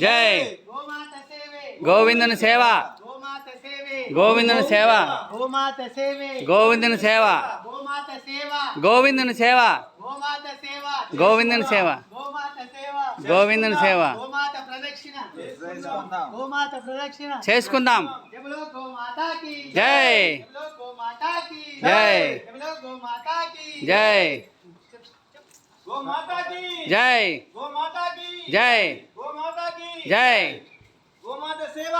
జై. గోవిందుని సేవ. గోవిందుని సేవ. గోవిందుని సేవ. గోవిందుని సేవ. గోవిందుని సేవ. గోవిందుని సేవ. చేసుకుందాం. జై. జై. జై. జై. జై గోమాతా కి జై గోమాత సేవ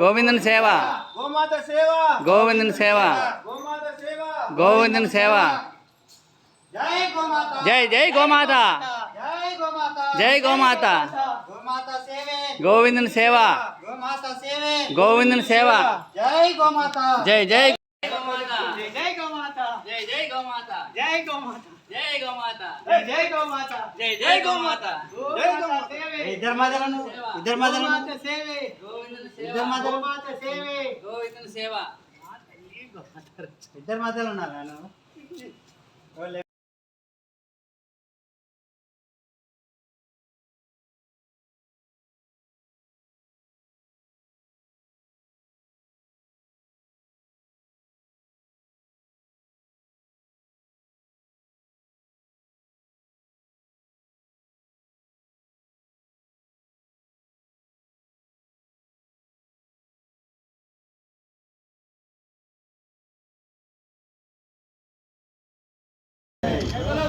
గోవిందుని సేవ గోమాత సేవ గోవిందుని సేవ గోమాత సేవ గోవిందుని సేవ జై గోమాత జై జై గోమాత జై గోమాత జై గోమాత గోమాత సేవే గోవిందుని సేవ గోమాత సేవే గోవిందుని సేవ జై గోమాత జై జై జై జై గోమాత జై జై గోమాత జై గోమాత జై గోమాత జై జై గోమాత జై ఇద్దరు మాదలను ఇద్దరు ఇద్దరు మాదలు ఇద్దరు మాదలు ఉన్నారు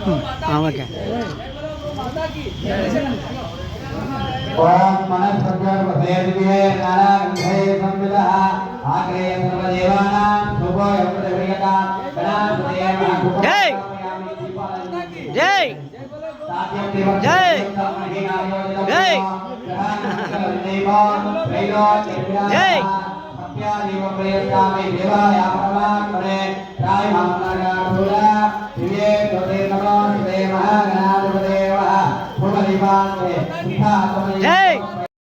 हाँ, ఓకే ओम मनस्पत्योर्वसेर्भिः नानागन्धैः संविदः आग्रे सर्वदेवानां सुखो यमृतवियतां गणापतये महाकुपं जय। जय। जय। जय। जय। जय देवाय परमात्मने। राय ભગવાનને ઉઠા તમે.